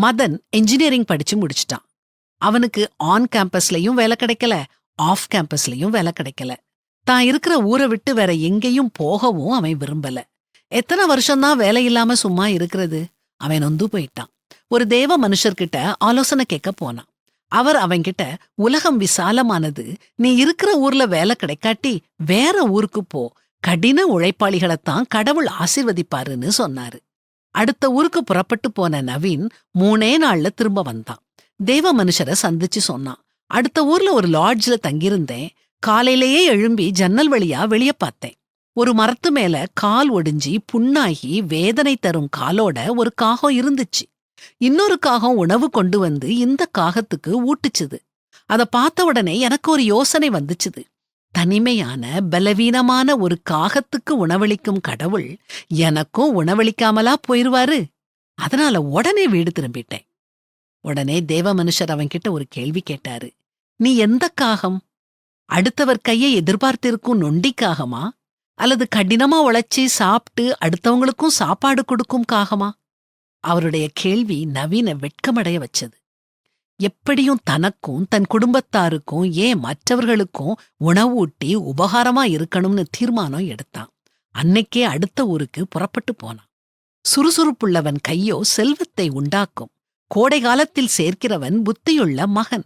Madan engineering படிச்சு முடிச்சிட்டான். அவனுக்கு ஆன் கேம்பஸ்லயும் வேலை கிடைக்கல ஆஃப் கேம்பஸ்லயும் வேலை கிடைக்கல. தான் இருக்கிற ஊரை விட்டு வேற எங்கேயும் போகவும் அவன் விரும்பல. எத்தனை வருஷம்தான் வேலை இல்லாம சும்மா இருக்கிறது? அவன் நொந்து போயிட்டான். ஒரு தேவ மனுஷர்கிட்ட ஆலோசனை கேட்க போனான். அவர் அவன்கிட்ட உலகம் விசாலமானது. நீ இருக்கிற ஊர்ல வேலை கிடைக்காட்டி வேற ஊருக்கு போ. கடின உழைப்பாளிகளைத்தான் கடவுள் ஆசிர்வதிப்பாருன்னு சொன்னாரு. அடுத்த ஊருக்கு புறப்பட்டு போன நவீன் மூணே நாள்ல திரும்ப வந்தான். தேவ மனுஷரை சந்திச்சு சொன்னான். அடுத்த ஊர்ல ஒரு லாட்ஜ்ல தங்கியிருந்தேன். காலையிலேயே எழும்பி ஜன்னல் வழியா வெளிய பார்த்தேன். ஒரு மரத்து மேல கால் ஒடிஞ்சி புண்ணாகி வேதனை தரும் காலோட ஒரு காகம் இருந்துச்சு. இன்னொரு காகம் உணவு கொண்டு வந்து இந்த காகத்துக்கு ஊட்டுச்சுது. அத பார்த்த உடனே எனக்கு ஒரு யோசனை வந்துச்சுது. தனிமையான பலவீனமான ஒரு காகத்துக்கு உணவளிக்கும் கடவுள் எனக்கும் உணவளிக்காமலா போயிருவாரு. அதனால உடனே வீடு திரும்பிட்டேன். உடனே தேவ மனுஷர் அவன்கிட்ட ஒரு கேள்வி கேட்டாரு. நீ எந்த காகம்? அடுத்தவர் கையை எதிர்பார்த்திருக்கும் நொண்டிக்காகமா அல்லது கடினமா உழைச்சி சாப்பிட்டு அடுத்தவங்களுக்கும் சாப்பாடு கொடுக்கும் காகமா? அவருடைய கேள்வி நவீன வெட்கமடைய வச்சது. எப்படியும் தனக்கும் தன் குடும்பத்தாருக்கும் ஏன் மற்றவர்களுக்கும் உணவூட்டி உபகாரமா இருக்கணும்னு தீர்மானம் எடுத்தான். அன்னைக்கே அடுத்த ஊருக்கு புறப்பட்டு போனான். சுறுசுறுப்புள்ளவன் கையோ செல்வத்தை உண்டாக்கும். கோடை காலத்தில் சேர்க்கிறவன் புத்தியுள்ள மகன்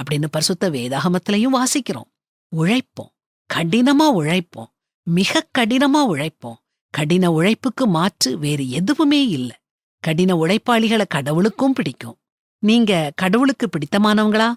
அப்படின்னு பரிசுத்த வேதாகமத்திலையும் வாசிக்கிறோம். உழைப்போம். கடினமா உழைப்போம். மிக கடினமா உழைப்போம். கடின உழைப்புக்கு மாற்று வேறு எதுவுமே இல்ல. கடின உழைப்பாளிகளை கடவுளுக்கும் பிடிக்கும். நீங்க கடவுளுக்கு பிடித்தமானவங்களா?